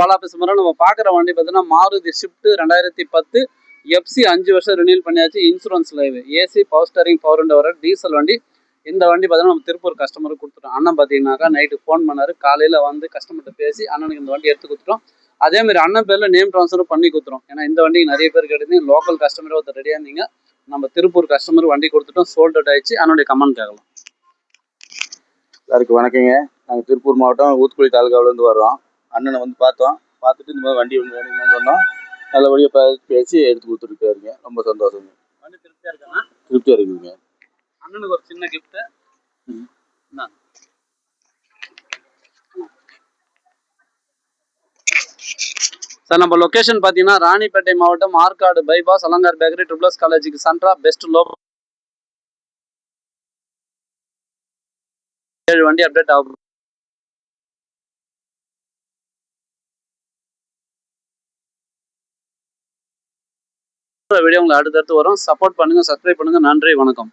பாலா பேசுகிறோம் நம்ம பார்க்குற வண்டி பார்த்தீங்கன்னா மாருதி ஷிஃப்ட் ரெண்டாயிரத்தி பத்து எஃப்சி அஞ்சு வருஷம் ரினியூல் பண்ணியாச்சு. Insurance live AC power steering power window வர டீசல் வண்டி. இந்த வண்டி பார்த்தீங்கன்னா நம்ம திருப்பூர் கஸ்டமருக்கு கொடுத்துட்டோம். அண்ணன் பார்த்தீங்கன்னாக்கா நைட்டு ஃபோன் பண்ணார். காலையில் வந்து கஸ்டமர்கிட்ட பேசி அண்ணனுக்கு இந்த வண்டி எடுத்து கொடுத்துட்டோம். அதே மாதிரி அண்ணன் பேரில் நேம் ட்ரான்ஸ்ஃபரும் பண்ணி கொடுத்துரும் ஏன்னா இந்த வண்டிக்கு நிறைய பேர் கேட்டிருந்தீங்க லோக்கல் கஸ்டமர் ஒருத்தர் ரெடியாக இருந்தீங்க. நம்ம திருப்பூர் கஸ்டமர் வண்டி கொடுத்துட்டோம். சோல்ட் அவுட் ஆயிடுச்சு. அண்ணனுடைய கமெண்ட் கேட்கலாம். எல்லாருக்கும் வணக்கங்க. நாங்கள் திருப்பூர் மாவட்டம் ஊத்துக்குழி தாலுகாவிலேருந்து வர்றோம். அண்ணனை வந்து பார்த்தோம். பார்த்துட்டு இந்த மாதிரி வண்டி ஒன்று வேணுங்கன்னு சொன்னோம். நல்லபடியாக பே பேசி எடுத்து கொடுத்துருக்காருங்க. ரொம்ப சந்தோஷங்க. வண்டி திருப்தியாக இருக்காண்ணா திருப்தியாக இருக்குங்க. அண்ணனுக்கு ஒரு சின்ன கிஃப்ட் சார் நம்ம லொகேஷன் பார்த்தீங்கன்னா ராணிப்பேட்டை மாவட்டம் Arcot bypass Alankar bakery triples காலேஜுக்கு சென்ட்ரா பெஸ்ட் லோ ஏழு வண்டி அப்டேட் ஆகும். வீடியோ உங்களுக்கு அடுத்தடுத்து வரும். சப்போர்ட் பண்ணுங்க சப்ஸ்கிரைப் பண்ணுங்க. நன்றி வணக்கம்.